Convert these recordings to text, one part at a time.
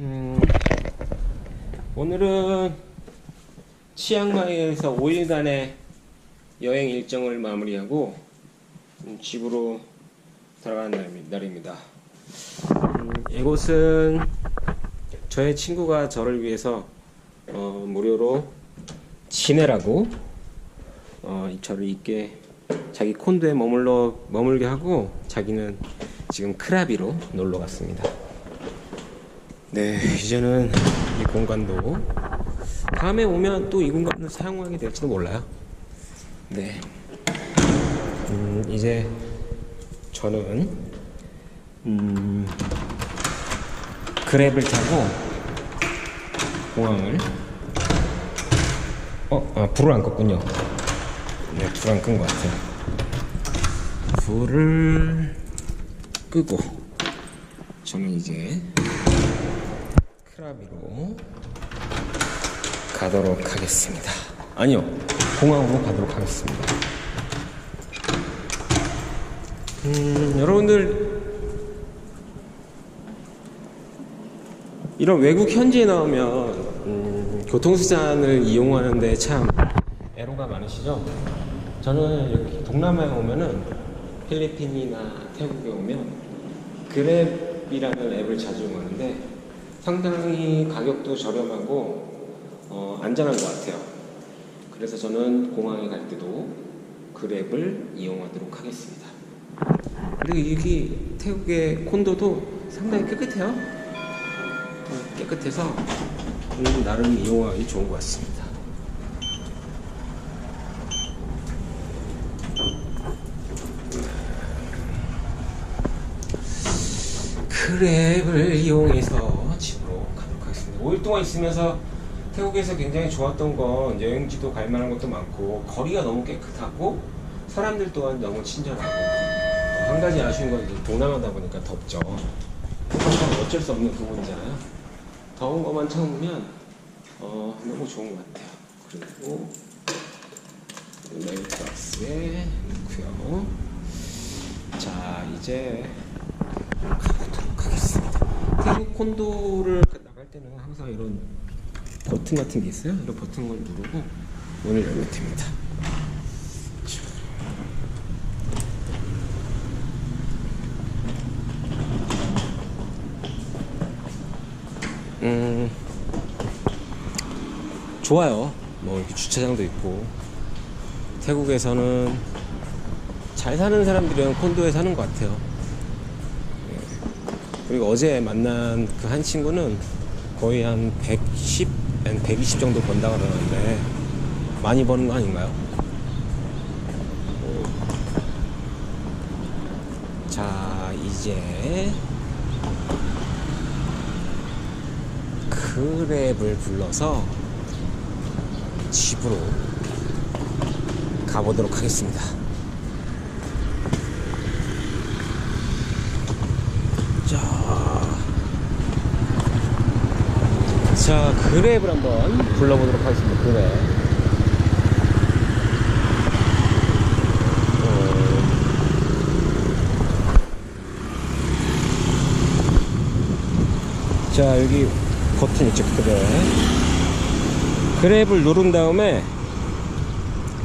음, 오늘은 치앙마이에서 5일간의 여행 일정을 마무리하고 음, 집으로 돌아가는 날입니- 날입니다. 음, 이곳은 저의 친구가 저를 위해서 어, 무료로 지내라고 어, 이 저를 있게 자기 콘도에 머물러 머물게 하고 자기는 지금 크라비로 놀러 갔습니다. 네, 이제는 이 공간도 다음에 오면 또 이 공간을 사용하게 될지도 몰라요. 네, 음, 이제 저는 음, 그랩을 타고 공항을 어, 아, 불을 안 껐군요. 네, 불 안 끈 것 같아요. 불을 끄고 저는 이제 크라비로 가도록 하겠습니다. 아니요, 공항으로 가도록 하겠습니다. 음, 여러분들 이런 외국 현지에 나오면 음, 교통수단을 이용하는데 참 애로가 많으시죠? 저는 이렇게 동남아에 오면은 필리핀이나 태국에 오면 그랩이라는 앱을 자주 이용하는데 상당히 가격도 저렴하고 어, 안전한 것 같아요. 그래서 저는 공항에 갈 때도 그랩을 이용하도록 하겠습니다. 그리고 여기 태국의 콘도도 상당히 깨끗해요. 어, 깨끗해서 음, 나름 이용하기 좋은 것 같습니다. 크랩을 이용해서 하겠습니다. 5일 동안 있으면서 태국에서 굉장히 좋았던 건 여행지도 갈 만한 것도 많고 거리가 너무 깨끗하고 사람들 또한 너무 친절하고 어, 한 가지 아쉬운 건 동남아다 보니까 덥죠. 어쩔 수 없는 부분이잖아요. 더운 것만 참으면 어, 너무 좋은 것 같아요. 그리고 메일박스에 넣고요. 자 이제 가보도록 하겠습니다. 태국 콘도를 때는 항상 이런 버튼 같은 게 있어요. 이런 버튼 걸 누르고 문을 열면 됩니다. 자. 음, 좋아요. 뭐 이렇게 주차장도 있고 태국에서는 잘 사는 사람들은 콘도에 사는 것 같아요. 예. 그리고 어제 만난 그 한 친구는 거의 한 110, 한120 정도 번다 그러는데 많이 버는 거 아닌가요? 자, 이제 크랩을 불러서 집으로 가보도록 하겠습니다. 자, 자 그랩을 한번 불러보도록 하겠습니다. 그랩. 어. 자 여기 버튼 있죠 그랩. 그랩을 누른 다음에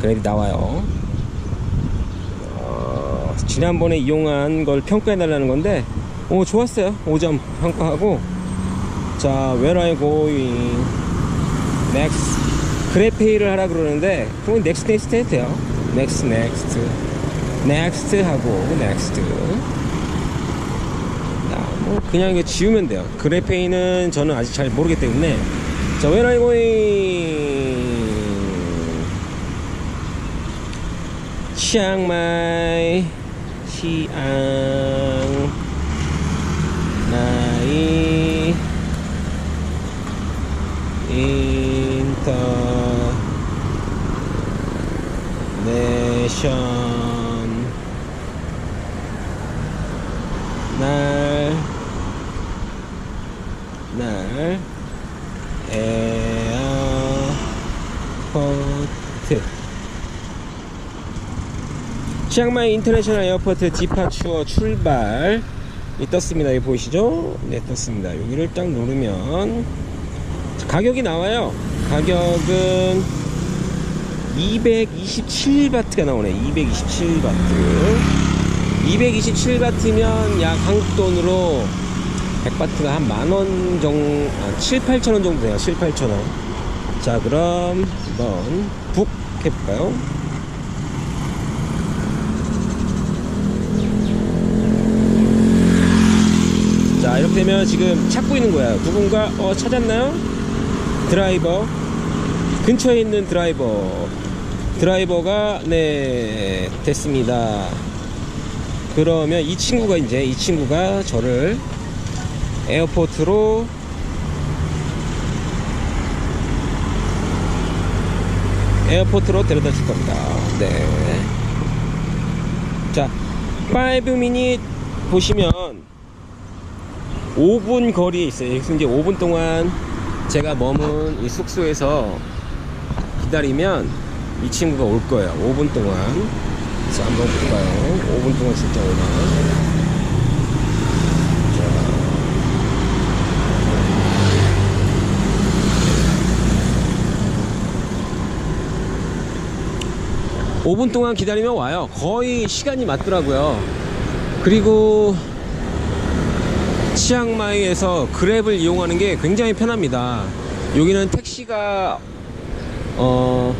그랩이 나와요. 어, 지난번에 이용한 걸 평가해 달라는 건데 오 좋았어요 5점 평가하고 자 where are you going next 그래페이를 하라 그러는데 그건 next next 해도 돼요 next next next 하고 next 야, 뭐 그냥 이거 지우면 돼요 그래페이는 저는 아직 잘 모르기 때문에 자 where are you going 치앙마이 치앙 나이 인터 네션 날, 날, 에어포트. 치앙마이 인터내셔널 에어포트 디파추어 출발 이 떴습니다. 여기 보이시죠? 네, 떴습니다. 여기를 딱 누르면 자, 가격이 나와요. 가격은 227바트가 나오네. 227바트. 227바트면 약 한국 돈으로 100바트가 한 만원 정도, 아, 7, 8천원 정도 돼요. 7, 8천원. 자, 그럼 한번 북 해볼까요? 자, 이렇게 되면 지금 찾고 있는 거야. 누군가, 어, 찾았나요? 드라이버. 근처에 있는 드라이버. 드라이버가, 네, 됐습니다. 그러면 이 친구가 이제, 이 친구가 저를 에어포트로 에어포트로 데려다 줄 겁니다. 네. 자, 5 미닛 보시면 5분 거리에 있어요. 이제 5분 동안 제가 머문 이 숙소에서 기다리면 이 친구가 올 거예요. 5분 동안. 자, 한번 볼까요? 5분 동안 진짜 오나? 자. 5분 동안 기다리면 와요. 거의 시간이 맞더라고요. 그리고 치앙마이에서 그랩을 이용하는 게 굉장히 편합니다. 여기는 택시가 어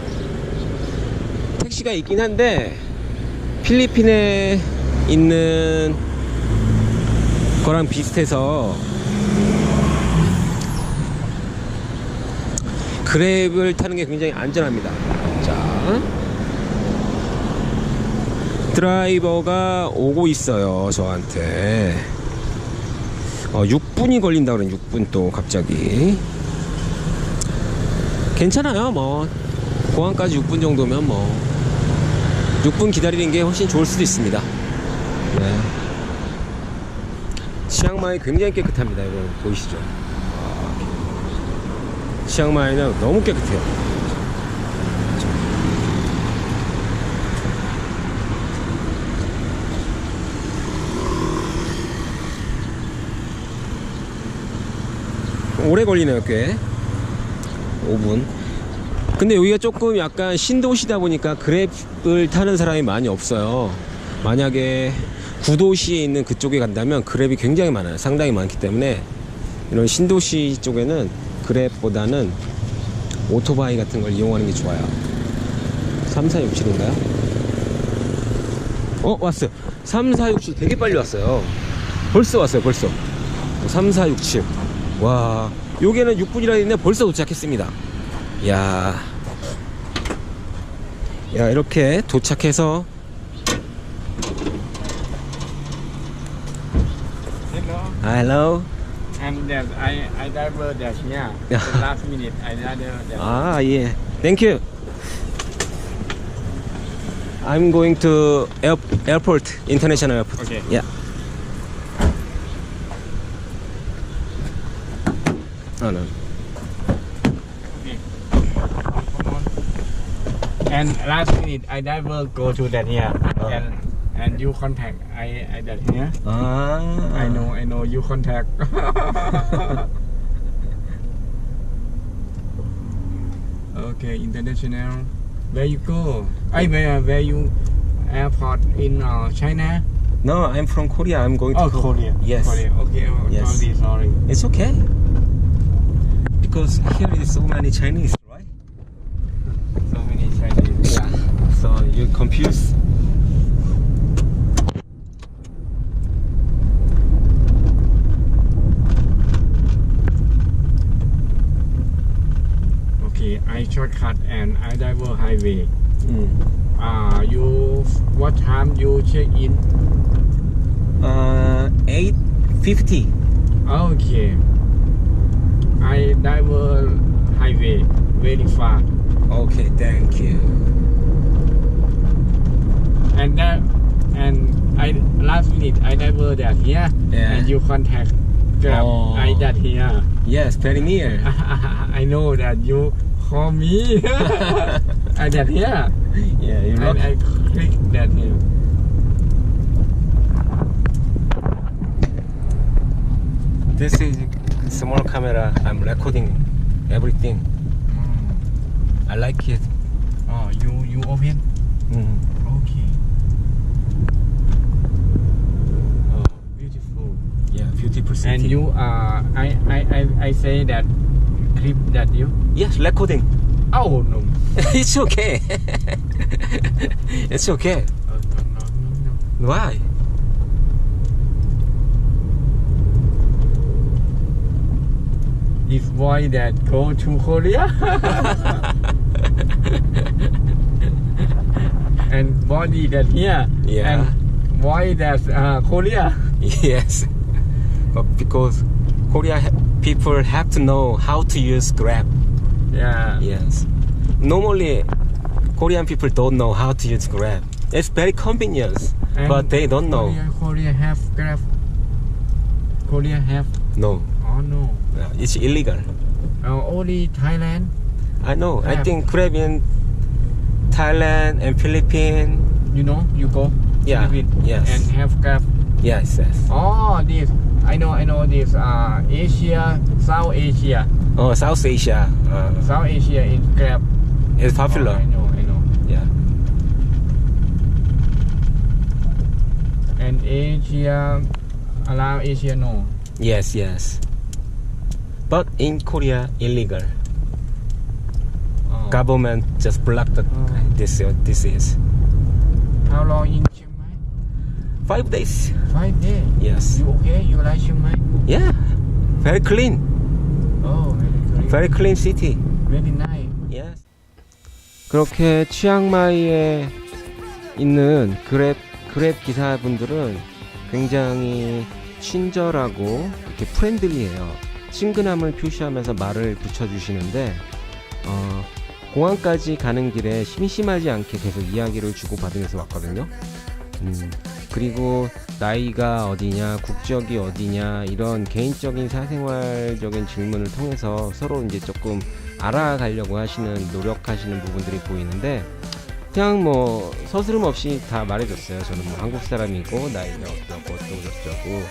택시가 있긴 한데 필리핀에 있는 거랑 비슷해서 그랩을 타는 게 굉장히 안전합니다. 자. 드라이버가 오고 있어요, 저한테. 어, 6분이 걸린다 그래 6분 또 갑자기. 괜찮아요 뭐. 공항까지 6분 정도면 뭐. 6분 기다리는 게 훨씬 좋을 수도 있습니다. 네. 치앙마이 굉장히 깨끗합니다 여러분. 보이시죠? 아, 치앙마이는 너무 깨끗해요 오래 걸리네요 꽤. 5분. 근데 여기가 조금 약간 신도시다 보니까 그랩을 타는 사람이 많이 없어요. 만약에 구도시에 있는 그쪽에 간다면 그랩이 굉장히 많아요. 상당히 많기 때문에 이런 신도시 쪽에는 그랩보다는 오토바이 같은 걸 이용하는 게 좋아요. 3467인가요? 어 왔어요. 3467 되게 빨리 왔어요. 벌써 왔어요 벌써. 3467 와, 여기는 6분이라 했는데 벌써 도착했습니다. 야, 야 이렇게 도착해서 Hello. hello. And that I I diver that here. Yeah. The last minute I that. 아 예, thank you. I'm going to air, airport, international airport. Okay. Yeah. No. And last minute, I never go to that here. Oh. And and you contact I, I that here. Ah. I know, I know you contact. okay, international. Where you go? I where where you airport in uh, China? No, I'm from Korea. I'm going to Korea. Korea. Yes. Korea. Okay. Oh, yes. Sorry, sorry. It's okay. Because here is so many Chinese, right? So many Chinese. Yeah. So you're confused. Okay, I shortcut and I diver highway. Mm. Uh, you what time you check in? Uh, 850. Okay. I diver highway very far. Okay, thank you. And that and I last minute I diver that here Yeah. and you contact Grab Oh. I that here. Yes, very near. I know that you call me. I that here. Yeah, you're And I click that here. This is small camera. I'm recording everything. Mm. I like it. Oh, you you open? Mm. Okay. Oh, beautiful. Yeah, beautiful city. And you uh I I I, I say that clip that you Yes, recording. Oh no. it's okay. it's okay. Uh, no, no, no, no. Why? This boy that go to Korea and body that here Yeah. and boy that uh, Korea Yes. But because Korea ha- people have to know how to use Grab. yeah Yes. Normally, Korean people don't know how to use Grab. It's very convenient, And but they don't know. Korea, Korea have Grab Korea have No, oh no it's illegal. uh, only Thailand I know. I think Grab in Thailand and Philippines. you know you go Yeah, yes. and have Grab Yes, yes. oh this I know I know this uh Asia South Asia Oh, South Asia. Uh, South Asia is Grab it's Oh, popular. I know I know Yeah. and Asia around Asia no Yes, yes. But in Korea, illegal. oh. Government just blocked the, Oh. this. Uh, this is how long in Chiang Mai five days. five days Yes. you okay you like Chiang Mai Yeah. Very clean. oh very good Very clean city. very nice Yes. 그렇게 치앙마이에 있는 그랩 그랩 기사분들은 굉장히 친절하고 이렇게 프렌들리해요. 친근함을 표시하면서 말을 붙여주시는데 어, 공항까지 가는 길에 심심하지 않게 계속 이야기를 주고 받으면서 왔거든요. 음, 그리고 나이가 어디냐, 국적이 어디냐 이런 개인적인 사생활적인 질문을 통해서 서로 이제 조금 알아가려고 하시는 노력하시는 부분들이 보이는데 그냥 뭐 서스름 없이 다 말해줬어요. 저는 뭐 한국 사람이고 나이가 어쩌고 어쩌고 저쩌고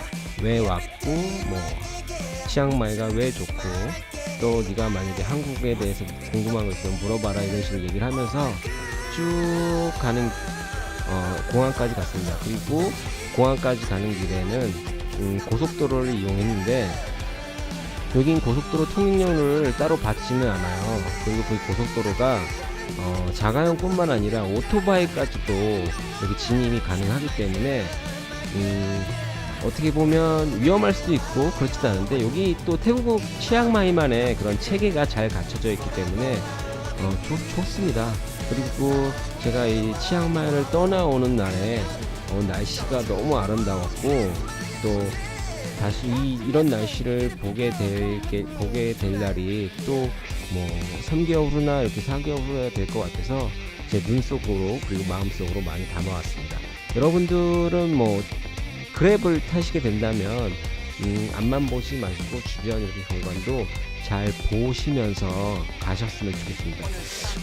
왜 왔고 뭐 치앙마이가 왜 좋고 또 네가 만약에 한국에 대해서 궁금한 거 있으면 물어봐라 이런 식으로 얘기를 하면서 쭉 가는 어, 공항까지 갔습니다. 그리고 공항까지 가는 길에는 음, 고속도로를 이용했는데 여긴 고속도로 통행료를 따로 받지는 않아요. 그리고 그 고속도로가 어, 자가용뿐만 아니라 오토바이까지도 여기 진입이 가능하기 때문에 음, 어떻게 보면 위험할 수도 있고 그렇지도 않은데 여기 또 태국 치앙마이만의 그런 체계가 잘 갖춰져 있기 때문에 어, 좋, 좋습니다. 그리고 제가 이 치앙마이를 떠나오는 날에 어, 날씨가 너무 아름다웠고 또 다시 이, 이런 날씨를 보게 될, 게, 보게 될 날이 또 뭐 3개월 후나 이렇게 4개월 후에 될 것 같아서 제 눈 속으로 그리고 마음 속으로 많이 담아왔습니다. 여러분들은 뭐 그랩을 타시게 된다면 음, 앞만 보지 마시고 주변 이렇게 경관도 잘 보시면서 가셨으면 좋겠습니다.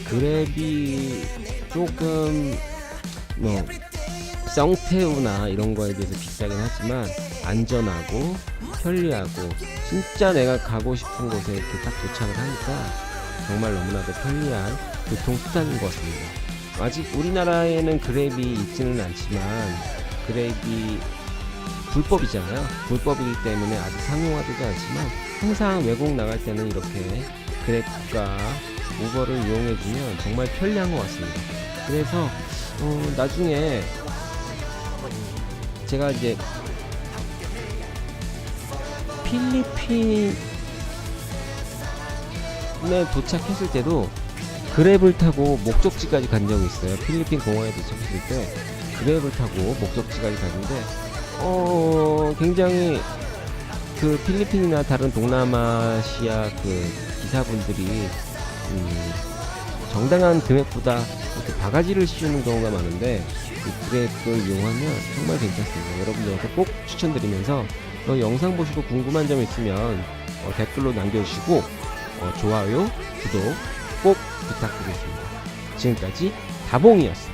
그랩이 조금 뭐 썽태우나 이런 거에 비해서 비싸긴 하지만 안전하고 편리하고 진짜 내가 가고 싶은 곳에 이렇게 딱 도착을 하니까 정말 너무나도 편리한 교통수단인 것 같습니다. 아직 우리나라에는 그랩이 있지는 않지만 그랩이 불법이잖아요. 불법이기 때문에 아직 상용화되지 않지만 항상 외국 나갈 때는 이렇게 그랩과 우버를 이용해주면 정말 편리한 것 같습니다. 그래서 어, 나중에 제가 이제 필리핀에 도착했을 때도 그랩을 타고 목적지까지 간 적이 있어요. 필리핀 공항에 도착했을 때 그랩을 타고 목적지까지 갔는데 어 굉장히 그 필리핀이나 다른 동남아시아 그 기사분들이 음, 정당한 금액보다 이렇게 바가지를 씌우는 경우가 많은데 이 그랩을 이용하면 정말 괜찮습니다. 여러분들한테 꼭 추천드리면서 어, 영상 보시고 궁금한 점 있으면 어, 댓글로 남겨주시고 어, 좋아요, 구독 꼭 부탁드리겠습니다. 지금까지 다봉이었습니다.